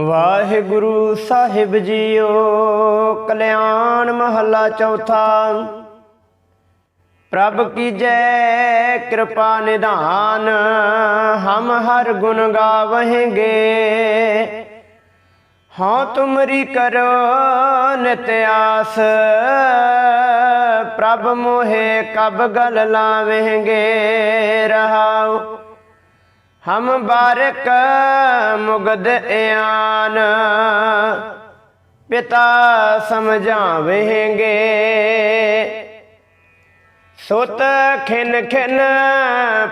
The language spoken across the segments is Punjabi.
ਵਾਹਿਗੁਰੂ ਸਾਹਿਬ ਜੀਓ, ਕਲਿਆਣ ਮਹੱਲਾ ਚੌਥਾ। ਪ੍ਰਭ ਕੀ ਜੈ, ਕਿਰਪਾ ਨਿਧਾਨ, ਹਮ ਹਰ ਗੁਣ ਗਾਵਹਿਗੇ ਹਾਂ ਤੁਮਰੀ ਕਰੋ ਨਿਤ ਆਸ, ਪ੍ਰਭ ਮੋਹੇ ਕਬ ਗਲ ਲਾਵਹਿਗੇ ਰਹਾਉ ਹਮ ਬਾਰਕ ਮੁਗਦ ਇਆਨ, ਪਿਤਾ ਸਮਝਾਵੇਂਗੇ। ਸੁਤ ਖਿਨ ਖਿਨ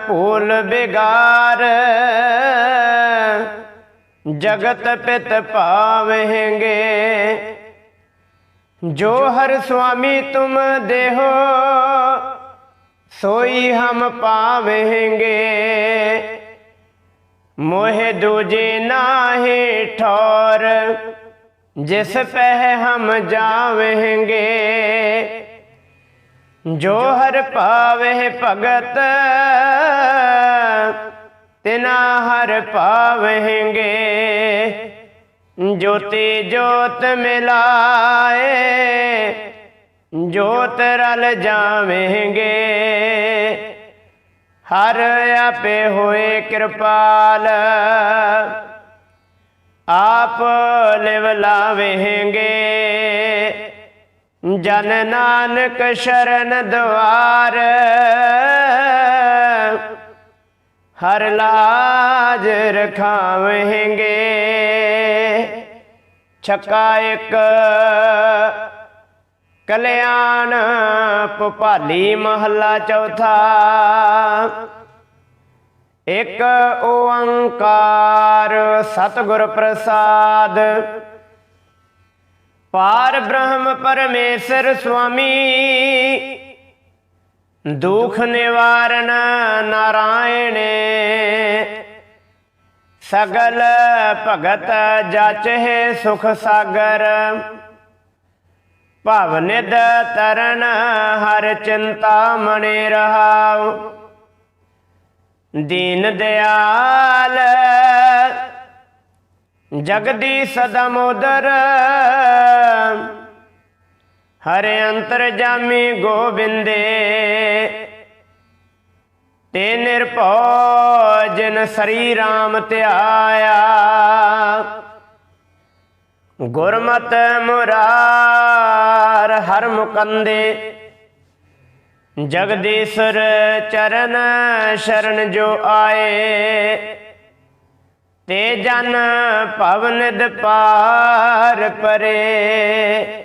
ਭੂਲ ਬਿਗਾਰ, ਜਗਤ ਪਿਤ ਪਾਵੇਂਗੇ। ਜੋ ਹਰ ਸੁਆਮੀ ਤੁਮ ਦੇਹੋ, ਸੋਈ ਹਮ ਪਾਵੇਂਗੇ। ਮੋਹਿ ਦੂਜੇ ਨਾਹੀ ਠੌਰ, ਜਿਸ ਪਹਿ ਹਮ ਜਾਵੇਂਗੇ। ਜੋ ਹਰ ਪਾਵੇ ਭਗਤ, ਤਿਨਾ ਹਰ ਪਾਵੇਂਗੇ ਜੋਤੀ ਜੋਤ ਮਿਲਾਏ, ਜੋਤ ਰਲ ਜਾਵੇਂਗੇ। ਹਰ ਆਪੇ ਹੋਏ ਕਿਰਪਾਲ। ਆਪ ਲਿਵ ਲਾਵੇਂਗੇ। ਜਨ ਨਾਨਕ ਸ਼ਰਨ ਦਵਾਰ। ਹਰ ਲਾਜ ਰਖਾਵੇਂਗੇ। ਛੱਕਾ ਇੱਕ ਕਲਿਆਣ ਭੁਪਾਲੀ ਮਹੱਲਾ ਚੌਥਾ। ਇੱਕ ਓੰਕਾਰ ਸਤਿਗੁਰ ਪ੍ਰਸਾਦ। ਪਾਰ ਬ੍ਰਹਮ ਪਰਮੇਸ਼ਰ ਸੁਆਮੀ। ਦੁਖ ਨਿਵਾਰਨ ਨਾਰਾਇਣ। ਸਗਲ ਭਗਤ ਜਾਚੇ ਸੁਖ ਸਾਗਰ। ਭਵ ਨਿਦ ਤਰਨ ਹਰ ਚਿੰਤਾ ਮਣੇ ਰਹਾਉ। ਦੀਨ ਦਿਆਲ ਜਗਦੀ ਸਦਮ ਉਦਰ। ਹਰੇ ਅੰਤਰ ਜਾਮੀ ਗੋਬਿੰਦੇ ਤੇ ਨਿਰਭਉ ਜਿਨ ਸਰੀ ਰਾਮ ਧਿਆਇਆ। ਗੁਰਮਤ ਮੁਰਾਰ ਹਰ ਮੁਕੰਦੇ, ਜਗਦੀਸ਼ਰ ਚਰਨ ਸ਼ਰਨ ਜੋ ਆਏ, ਤੇ ਜਨ ਭਵਨਿਦ ਪਾਰ ਪਰੇ।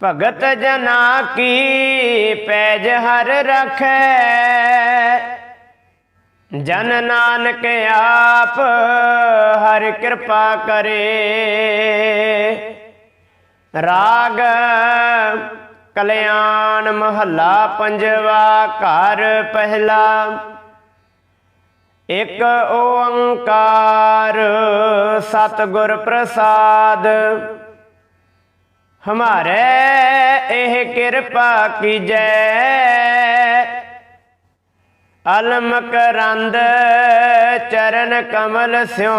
ਭਗਤ ਜਨਾ ਕੀ ਪੈਜ ਹਰ ਰਖੈ ਜਨ ਨਾਨਕ ਆਪ ਹਰ ਕਿਰਪਾ ਕਰੇ। ਰਾਗ ਕਲਿਆਣ ਮਹੱਲਾ ਪੰਜਵਾ ਘਰ ਪਹਿਲਾ। ਇੱਕ ਓੰਕਾਰ ਸਤਿਗੁਰ ਪ੍ਰਸਾਦ। ਹਮਾਰੇ ਇਹ ਕਿਰਪਾ ਕੀਜੈ ਅਲਮ ਕਰੰਦ, ਚਰਨ ਕਮਲ ਸਿਓ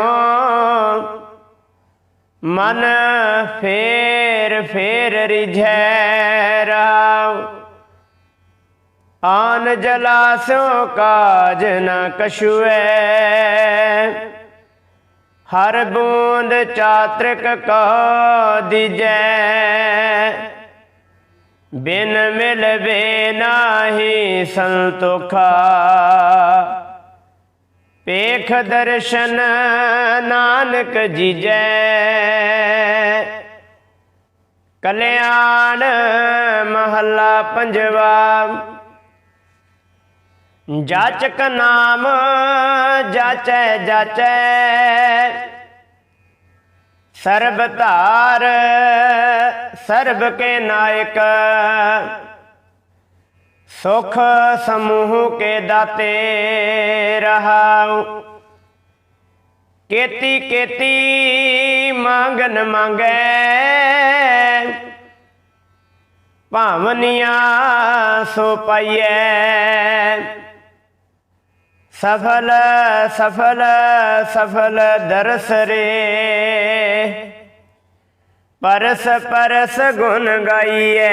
ਮਨ ਫੇਰ ਫੇਰ ਰਿਝੈ ਰਾਵ ਆਨ ਜਲਾਸੋ ਕਾਜ ਨ ਕਛੁਐ। ਹਰ ਬੂੰਦ ਚਾਤ੍ਰਿਕ ਕੋ ਦੀਜੈ। ਬਿਨ ਮਿਲਵੇ ਨਾਹੀ ਸੰਤੋਖਾ। ਪੇਖ ਦਰਸ਼ਨ ਨਾਨਕ ਜੀਜੈ। ਕਲਿਆਣ ਮਹੱਲਾ ਪੰਜਵਾ। ਜਾਚਕ ਨਾਮ ਜਾਚੈ ਜਾਚੈ। ਸਰਬ ਧਾਰ, ਸਰਬ ਕੇ ਨਾਇਕ। ਸੁਖ ਸਮੂਹ ਕੇ ਦਾਤੇ ਰਹਾਉ। ਕੇਤੀ ਕੇਤੀ ਮੰਗਨ ਮੰਗੈ। ਭਾਵਨੀਆਂ ਸੋ ਪਾਈਐ। ਸਫਲ ਸਫਲ ਸਫਲ ਦਰਸ ਰੇ। ਪਰਸ ਪਰਸ ਗੁਣ ਗਾਈਐ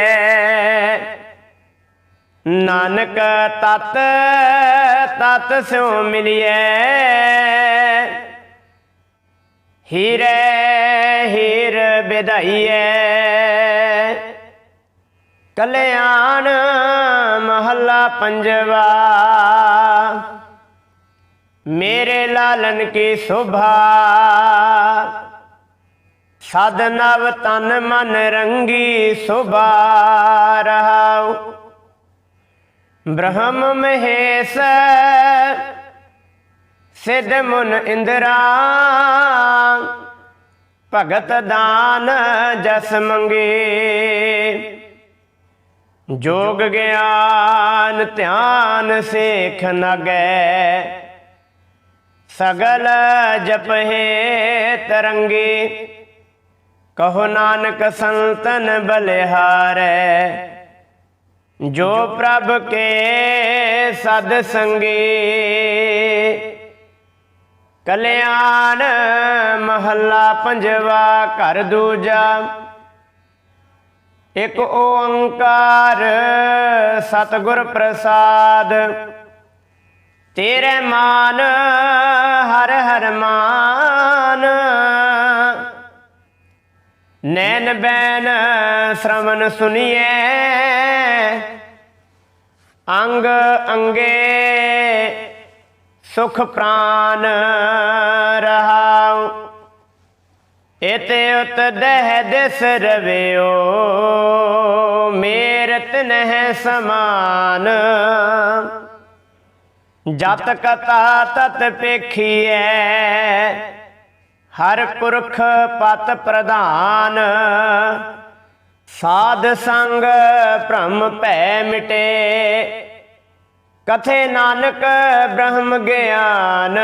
ਨਾਨਕ ਤਤ ਤਤ ਸਿਉ ਮਿਲਿਐ ਹੀਰੇ ਹੀਰ ਵਿਧਾਈਐ ਕਲਿਆਣ ਮਹੱਲਾ ਪੰਜਵਾ ਮੇਰੇ ਲਾਲਨ ਕੀ ਸ਼ੋਭਾ ਸਦ ਨਵ ਤਨ ਮਨ ਰੰਗੀ ਸੁਭਾ ਰਹਾਉ। ਬ੍ਰਹਮ ਮਹੇਸ਼ ਸਿਧ ਮੁਨ ਇੰਦਰਾ। ਭਗਤ ਦਾਨ ਜਸ ਮੰਗੇ। ਜੋਗ ਗਿਆਨ ਧਿਆਨ ਸੇਖ ਨਗੈ। ਸਗਲ ਜਪਹਿ ਤਰੰਗੇ ਕਹੋ ਨਾਨਕ ਸੰਤਨ ਬਲਿਹਾਰੈ, ਜੋ ਪ੍ਰਭ ਕੇ ਸਦ ਸੰਗੇ। ਕਲਿਆਣ ਮਹੱਲਾ ਪੰਜਵਾ ਘਰ ਦੂਜਾ, ਇਕ ਓੰਕਾਰ ਸਤਿਗੁਰ ਪ੍ਰਸਾਦ। ਤੇਰੇ ਮਾਨ ਹਰ ਹਰ ਮਾਨ ਨੈਣ ਬੈਨ ਸ਼ਰਵਨ ਸੁਨੀਏ, ਅੰਗ ਅੰਗੇ ਸੁਖ ਪ੍ਰਾਨ ਰਹਾਉ। ਇਤੇ ਉਤ ਦਹਿ ਦਿਸ ਰਵਿਓ ਮੇਰ ਤਿਨਹਿ ਸਮਾਨ। ਜਤ ਕਤਾ ਤਤ ਪੇਖੀਐ ਹਰ ਪੁਰਖ ਪਤ ਪ੍ਰਧਾਨ। ਸਾਧ ਸੰਗ ਭ੍ਰਮ ਭੈ ਮਿਟੇ। ਕਥੇ ਨਾਨਕ ਬ੍ਰਹਮ ਗਿਆਨ।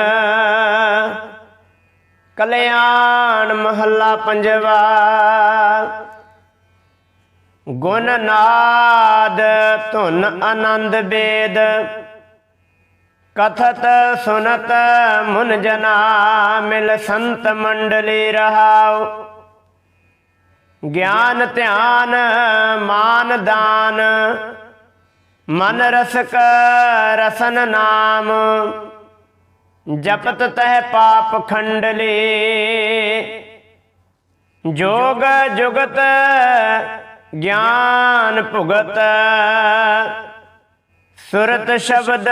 ਕਲਿਆਣ ਮਹੱਲਾ ਪੰਜਵਾ। ਗੁਣ ਨਾਦ ਧੁਨ ਆਨੰਦ ਵੇਦ ਕਥਤ ਸੁਨਤ ਮੁਨ ਜਨਾ ਮਿਲ ਸੰਤ ਮੰਡਲੀ ਰਹਾਉ। ਗਿਆਨ ਧਿਆਨ ਮਾਨ ਦਾਨ, ਮਨ ਰਸਕ ਰਸਨ ਨਾਮ। ਜਪਤ ਤਹਿ ਪਾਪ ਖੰਡਲੇ। ਜੋਗ ਜੁਗਤ, ਗਿਆਨ ਭੁਗਤ। ਸੁਰਤ ਸ਼ਬਦ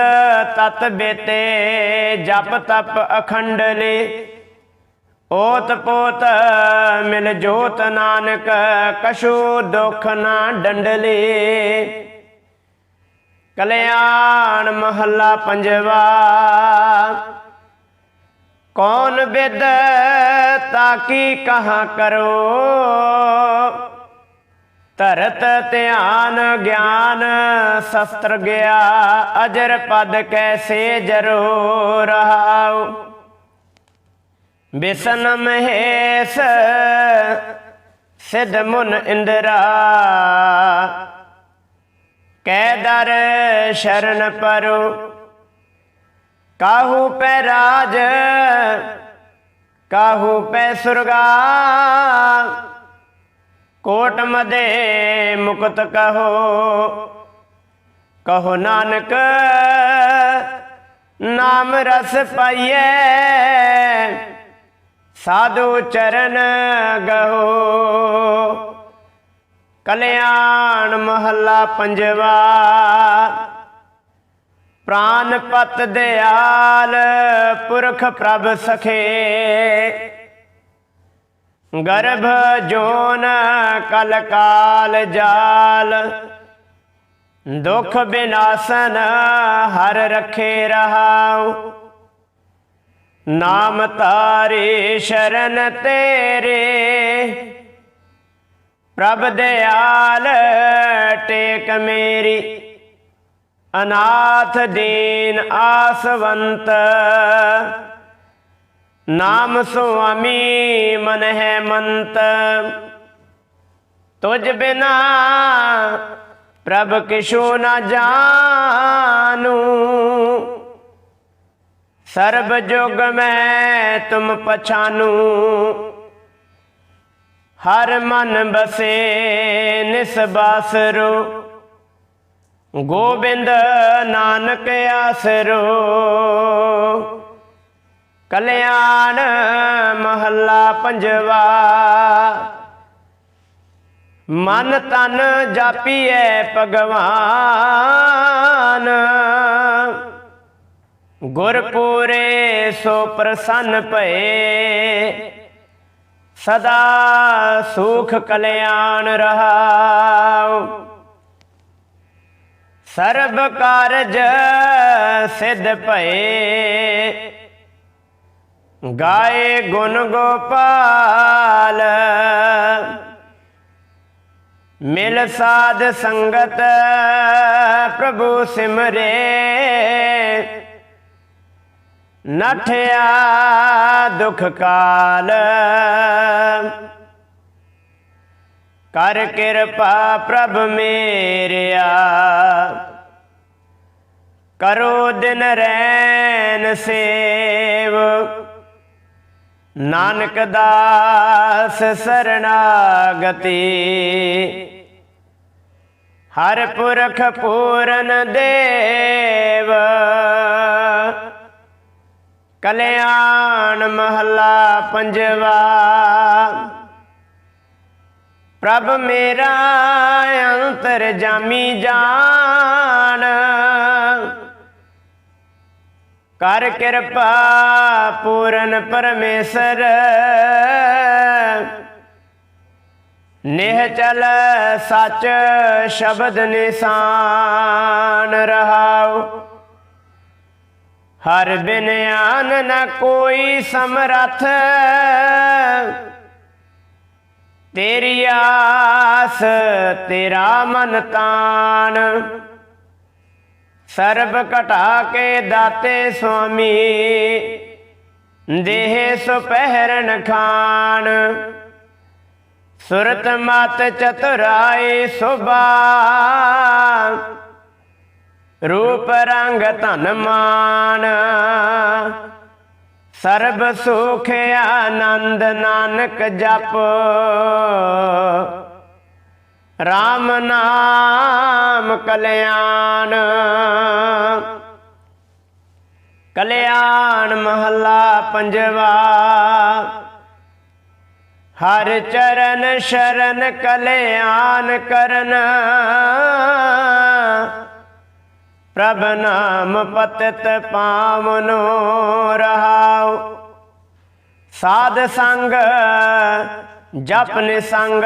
ਤਤ ਬੇਤੇ, ਜਪ ਤਪ ਅਖੰਡਲੇ ਓਤ ਪੋਤ ਮਿਲ ਜੋਤ ਨਾਨਕ ਕਸ਼ੂ ਦੁਖ ਨਾ ਡੰਡਲੇ। ਕਲਿਆਣ ਮਹੱਲਾ ਪੰਜਵਾ, ਕੌਣ ਵਿਦ ਤਾਕੀ ਕਹਾ ਕਰੋ? ਧਰਤ ਧਿਆਨ ਗਿਆਨ ਸ਼ਸਤਰ ਗਿਆ, ਅਜਰ ਪਦ ਕੈਸੇ ਜਰੋ ਰਹਾਉ ਬਿਸਨ ਮਹੇਸ਼, ਸਿਧ ਮੁਨ ਇੰਦਰਾ। ਕੈ ਦਰ ਸ਼ਰਨ ਪਰੋ, ਕਾਹੂ ਪੈ ਰਾਜ, ਕਾਹੂ ਪੈ ਸੁਰਗਾ। ਕੋਟ ਮਦੇ ਮੁਕਤ ਕਹੋ। ਕਹੋ ਨਾਨਕ, ਨਾਮ ਰਸ ਪਾਈਐ। ਸਾਧੂ ਚਰਨ ਗਹੋ। ਕਲਿਆਣ ਮਹੱਲਾ ਪੰਜਵਾ। ਪ੍ਰਾਨ ਪਤ ਦਿਆਲ ਪੁਰਖ ਪ੍ਰਭ ਸਖੇ। ਗਰਭ ਜੋਨ ਕਲ ਕਾਲ ਜਾਲ। ਦੁਖ ਬਿਨਾਸਨ ਹਰ ਰਖੇ ਰਹਾਉ। ਨਾਮ ਤਾਰੇ ਸ਼ਰਨ ਤੇਰੇ। ਪ੍ਰਭ ਦਿਆਲ, ਟੇਕ ਮੇਰੀ। ਅਨਾਥ ਦੀਨ ਆਸਵੰਤ। ਨਾਮ ਸੁਆਮੀ ਮਨ ਹੈ ਮੰਤ। ਤੁਝ ਬਿਨਾ ਪ੍ਰਭ ਕਿਛੂ ਨਾ ਜਾਣੂ। ਸਰਬ ਜੁਗ ਮੈਂ ਤੁਮ ਪਛਾਨੂ। ਹਰ ਮਨ ਬਸੇ ਨਿਸਬਾਸਰੋ ਗੋਬਿੰਦ ਨਾਨਕ ਆਸਰੋ। ਕਲਿਆਣ ਮਹੱਲਾ ਪੰਜਵਾ। ਮਨ ਤਨ ਜਾਪੀਐ ਭਗਵਾਨ। ਗੁਰਪੂਰੇ ਸੋ ਪ੍ਰਸੰਨ ਭਏ। ਸਦਾ ਸੁਖ ਕਲਿਆਣ ਰਹਾਉ। ਸਰਬ ਕਾਰਜ ਸਿਧ ਭਏ। ਗਾਏ ਗੁਣ ਗੋਪਾਲ। ਮਿਲ ਸਾਧ ਸੰਗਤ ਪ੍ਰਭੂ ਸਿਮਰੇ। ਨਠਿਆ ਦੁਖ ਕਾਲ। ਕਰ ਕਿਰਪਾ ਪ੍ਰਭ ਮੇਰਿਆ। ਕਰੋ ਦਿਨ ਰੈਨ ਸੇਵ। ਨਾਨਕ ਦਾਸ ਸਰਣਾਗਤੀ ਹਰ ਪੁਰਖ ਪੂਰਨ ਦੇਵ। ਕਲਿਆਣ ਮਹੱਲਾ ਪੰਜਵਾ। ਪ੍ਰਭ ਮੇਰਾ ਅੰਤਰ ਜਾਮੀ ਜਾਣ ਕਰ ਕਿਰਪਾ ਪੂਰਨ ਪਰਮੇਸ਼ਰ। ਨਿਹ ਚਲ ਸੱਚ ਸ਼ਬਦ ਨਿਸ਼ਾਨ ਰਹਾਉ। ਹਰ ਬਿਨ ਆਨ ਨ ਕੋਈ ਸਮਰਥ। ਤੇਰੀ ਆਸ ਤੇਰਾ ਮਨ ਤਾਣ। ਸਰਬ ਘਟਾ ਕੇ ਦਾਤੇ ਸੁਆਮੀ, ਦੇਹ ਸੁਪਹਿਰਨ ਖਾਨ। ਸੁਰਤ ਮਤ ਚਤੁਰਾਏ ਸੁਭਾ, ਰੂਪ ਰੰਗ ਧਨ ਮਾਨ। ਸਰਬ ਸੁਖ ਆਨੰਦ ਨਾਨਕ ਜਪ RAM ਨਾਮ ਕਲਿਆਣ। ਕਲਿਆਣ ਮਹੱਲਾ ਪੰਜਵਾ। ਹਰ ਚਰਨ ਸ਼ਰਨ ਕਲਿਆਣ ਕਰਨ। ਪ੍ਰਭ ਨਾਮ ਪਤਿਤ ਪਾਵਨੋ ਰਹਾਉ। ਸਾਧ ਸੰਗ ਜਪ ਨਿਸੰਗ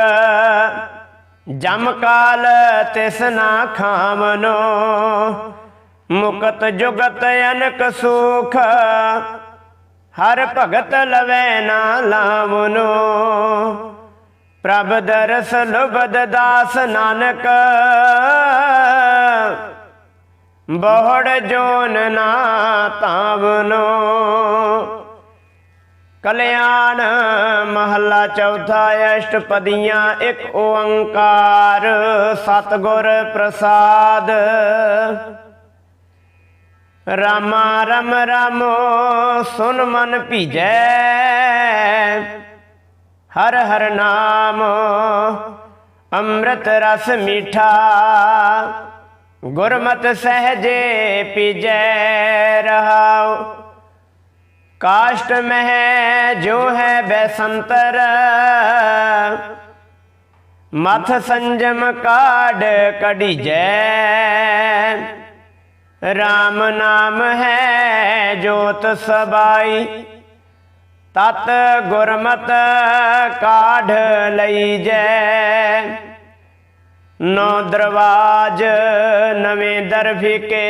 ਜਮ ਕਾਲ ਤਿਸ ਨਾ ਖਾਵਨੋ, ਮੁਕਤ ਜੁਗਤ ਅਨਕ ਸੁਖ, ਹਰ ਭਗਤ ਲਵੈ ਨਾ ਲਾਵਨੋ। ਪ੍ਰਭ ਦਰਸ ਲੁਬਦ ਦਾਸ ਨਾਨਕ, ਬਹੁੜ ਜੋਨ ਨਾ ਤਾਵਨੋ। ਕਲਿਆਣ ਮਹੱਲਾ ਚੌਥਾ ਅਸ਼ਟਪਦੀਆਂ ਇੱਕ ਓੰਕਾਰ ਸਤਗੁਰ ਪ੍ਰਸਾਦ। ਰਾਮਾ ਰਮ ਰਾਮੋ ਸੁਨ ਮਨ ਭੀਜੈ, ਹਰ ਹਰ ਨਾਮ ਅੰਮ੍ਰਿਤ ਰਸ ਮੀਠਾ, ਗੁਰਮਤਿ ਸਹਜੇ ਪੀਜੈ ਰਹਾਉ। ਕਾਸ਼ਟ ਮਹਿ ਜੋ ਹੈ ਬੈਸੰਤਰ, ਮਥ ਸੰਜਮ ਕਾਢ ਕਢੀਜੈ। RAM ਨਾਮ ਹੈ ਜੋਤ ਸਬਾਈ, ਤਤ ਗੁਰਮਤ ਕਾਢ ਲਈਜੈ। ਨੌ ਦਰਵਾਜ ਨਵੇਂ ਦਰਫਿਕੇ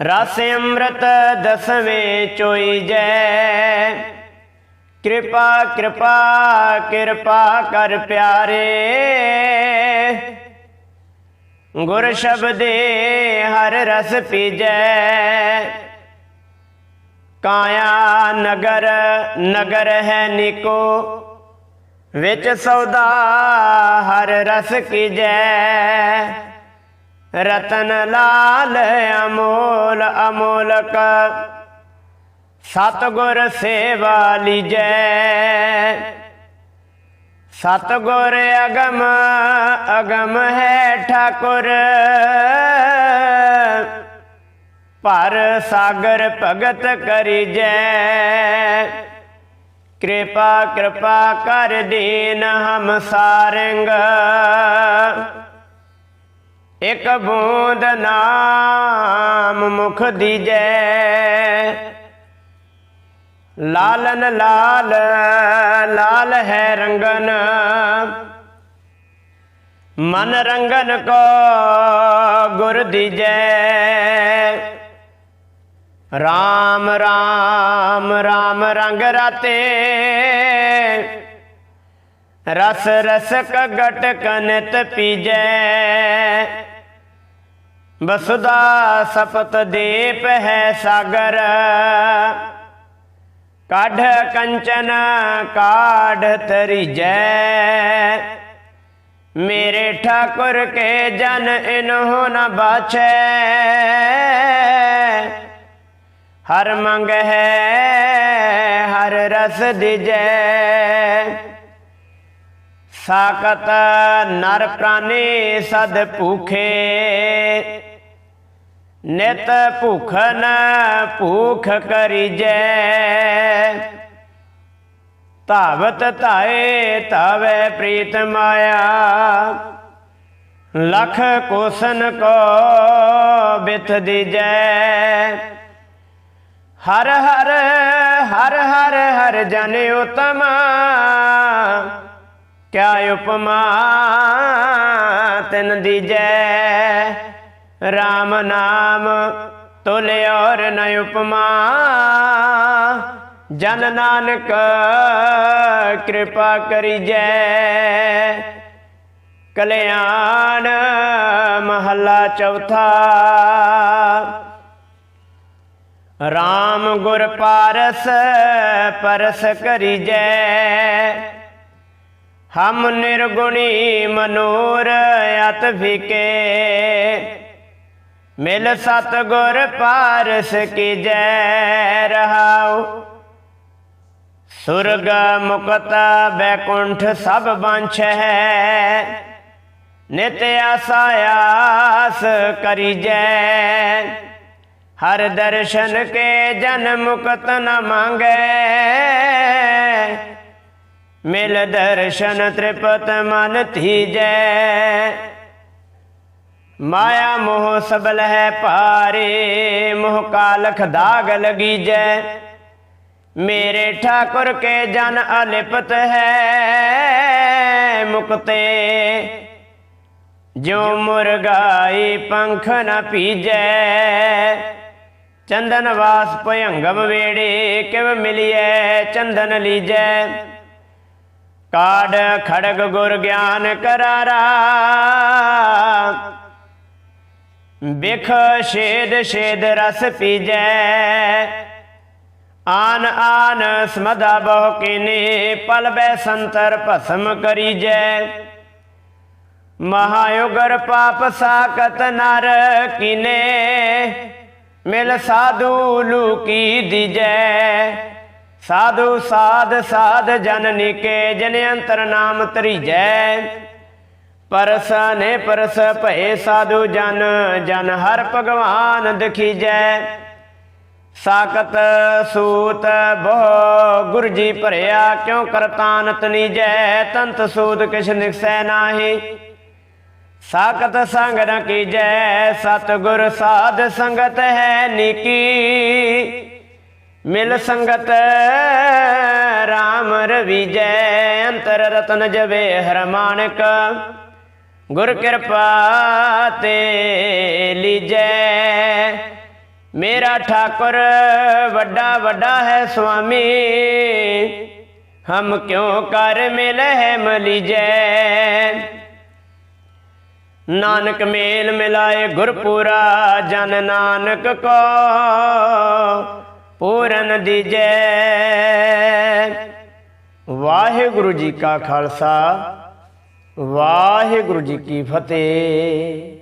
ਰਸ ਅੰਮ੍ਰਿਤ ਦਸਵੇਂ ਚੋਈ ਜੈ। ਕਿਰਪਾ ਕਿਰਪਾ ਕਿਰਪਾ ਕਰ ਪਿਆਰੇ। ਗੁਰ ਸ਼ਬਦੇ ਹਰ ਰਸ ਪੀਜੈ। ਕਾਇਆ ਨਗਰ ਨਗਰ ਹੈ ਨਿਕੋ। ਵਿੱਚ ਸੌਦਾ ਹਰ ਰਸ ਕੀਜੈ। ਰਤਨ ਲਾਲ ਅਮੋਲ ਅਮੋਲਕ, ਸਤਗੁਰ ਸੇਵਾ ਲੀਜੈ। ਸਤਗੁਰ ਅਗਮ ਅਗਮ ਹੈ ਠਾਕੁਰ। ਪਰ ਸਾਗਰ ਭਗਤ ਕਰੀਜੈ। ਕਿਰਪਾ ਕਿਰਪਾ ਕਰ ਦੀਨ ਹਮ ਸਾਰੰਗ। ਇਕ ਬੂੰਦ ਨਾਮ ਮੁਖ ਦੀਜੈ। ਲਾਲਨ ਲਾਲ ਲਾਲ ਹੈ ਰੰਗਨ। ਮਨ ਰੰਗਨ ਕੋ ਗੁਰ ਦੀਜੈ। ਰਾਮ ਰਾਮ ਰਾਮ ਰੰਗ ਰਾਤੇ। ਰਸ ਰਸਕ ਗਟ ਕਨਤ ਪੀਜੈ। ਬਸੁਦਾ ਸਪਤ ਦੇਪ ਹੈ ਸਾਗਰ। ਕਾਢ ਕੰਚਨ, ਕਾਢ ਤਰੀਜੈ ਮੇਰੇ ਠਾਕੁਰ ਕੇ ਜਨ ਇਨਹੁ ਨ ਬਾਛੈ। ਹਰ ਮੰਗ ਹੈ, ਹਰ ਰਸ ਦਿਜੈ। ਸਾਕਤ ਨਰ ਪ੍ਰਾਨੀ ਸਦ ਭੂਖੇ। ਨਿਤ ਭੁਖਨ ਭੂਖ ਕਰੀਜੈ। ਧਾਵਤ ਧਾਏ ਧਾਵੇ ਪ੍ਰੀਤ ਮਾਇਆ। ਲਖ ਕੋਸਨ ਕੋ ਬਿਥ ਦੀਜੈ। ਹਰ ਹਰ ਹਰ ਹਰ ਹਰ ਜਨ ਉਤਮ। ਕਿਆ ਉਪਮਾ ਤਿਨ ਦੀਜੈ। RAM ਨਾਮ ਤੁਲ ਔਰ ਨ ਉਪਮਾ। ਜਨ ਨਾਨਕ, ਕਿਰਪਾ ਕਰੀ ਜੈ ਕਲਿਆਣ ਮਹੱਲਾ ਚੌਥਾ। RAM ਗੁਰ ਪਾਰਸ ਪਰਸ ਕਰੀਜੈ। ਹਮ ਨਿਰਗੁਣੀ ਮਨੋਰ ਅਤ ਫਿਕੇ ਮਿਲ ਸਤ ਗੁਰ ਪਾਰਸ ਕੀਜੈ ਰਹਾਉ। ਸੁਰਗ ਮੁਕਤ ਬੈਕੁੰਠ ਸਭ ਬੰਛ ਹੈ। ਨਿਤ ਆਸਾ ਆਸ ਕਰੀਜੈ ਹਰ ਦਰਸ਼ਨ ਕੇ ਜਨ ਮੁਕਤ ਨ ਮੰਗੈ। ਮਿਲ ਦਰਸ਼ਨ ਤ੍ਰਿਪਤ ਮਨ ਥੀਜੈ ਮਾਇਆ ਮੋਹ ਸਬਲ ਹੈ ਭਾਰੇ ਮੋਹ ਕਾਲਖ ਦਾਗ ਲਗੀਜੈ। ਮੇਰੇ ਠਾਕੁਰ ਕੇ ਜਨ ਅਲਿਪਤ ਹੈ, ਮੁਕਤੇ। ਜੋ ਮੁਰਗਾਈ ਪੰਖ ਨ ਪੀਜੈ, ਚੰਦਨ ਵਾਸ ਭਯੰਗਮ ਵੇੜੇ ਕਿਵ ਮਿਲਿਐ, ਚੰਦਨ ਲੀਜੈ। ਕਾੜ ਖੜਗ ਗੁਰ ਗਿਆਨ ਕਰਾਰਾ ਬਿਖ ਛੇਦ ਛੇਦ ਰਸ ਪੀਜੈ। ਆਨ ਆਨ ਸਮਦਾ ਬਹੁ ਕੀਨੀ ਪਲਬੈ ਸੰਤਰ ਭਸਮ ਕਰੀਜੈ। ਮਹਾਯੁਗਰ ਪਾਪ ਸਾਕਤ ਨਰ ਕੀਨੇ, ਮਿਲ ਸਾਧੂ ਲੂਕੀ ਦੀਜੈ। ਸਾਧੂ ਸਾਧ ਸਾਧ ਜਨ ਨਿਕੇ, ਜਨ ਅੰਤਰ ਨਾਮ ਤਰੀਜੈ ਪਰਸ ਨੇ ਪਰਸ ਭਏ ਸਾਧੂ ਜਨ ਜਨ ਹਰ ਭਗਵਾਨ ਦਖੀਜੈ। ਸਾਕਤ ਸੂਤ ਬਹੁ ਗੁਰ ਜੀ ਭਰਿਆ, ਕਿਉ ਕਰਤਾਨ ਤਨੀਜੈ ਤੰਤ ਸੂਤ ਕਿਛ ਨਿਕਸੈ ਨਾਹੀ। ਸਾਕਤ ਸੰਗ ਨ ਕੀਜੈ ਸਤ ਗੁਰ ਸਾਧ ਸੰਗਤ ਹੈ ਨੀਕੀ। ਮਿਲ ਸੰਗਤ RAM ਰਵੀਜੈ, ਅੰਤਰ ਰਤਨ ਜਵੇ ਹਰ ਮਾਨਕ। ਗੁਰ ਕਿਰਪਾ ਤੇ ਲੀਜੈ। ਮੇਰਾ ਠਾਕੁਰ ਵੱਡਾ ਵੱਡਾ ਹੈ ਸੁਆਮੀ। ਹਮ ਕਿਉ ਕਰ ਮਿਲ ਹੈ ਮਲੀਜੈ ਨਾਨਕ ਮੇਲ ਮਿਲਾਏ ਗੁਰਪੂਰਾ, ਜਨ ਨਾਨਕ ਕੋ ਪੂਰਨ ਦੀਜੈ। ਵਾਹਿਗੁਰੂ ਜੀ ਕਾ ਖਾਲਸਾ। ਵਾਹਿਗੁਰੂ ਜੀ ਕੀ ਫਤਿਹ।